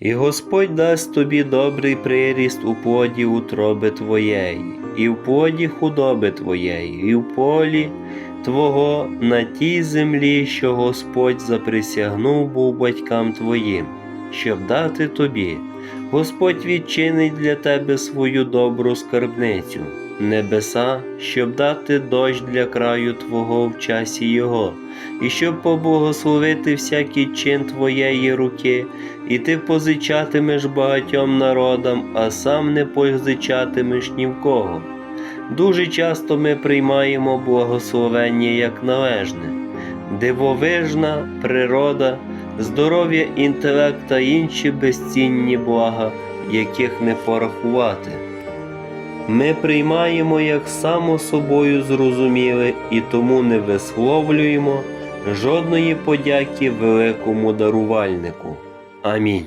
І Господь дасть тобі добрий приріст у плоді утроби твоєї, і в плоді худоби твоєї, і в полі Твого на тій землі, що Господь заприсягнув був батькам твоїм, щоб дати тобі. Господь відчинить для тебе свою добру скарбницю, небеса, щоб дати дощ для краю Твого в часі Його, і щоб поблагословити всякий чин Твоєї руки, і ти позичатимеш багатьом народам, а сам не позичатимеш ні в кого. Дуже часто ми приймаємо благословення як належне, дивовижна природа, здоров'я, інтелект та інші безцінні блага, яких не порахувати. Ми приймаємо як само собою зрозуміле і тому не висловлюємо жодної подяки великому дарувальнику. Амінь.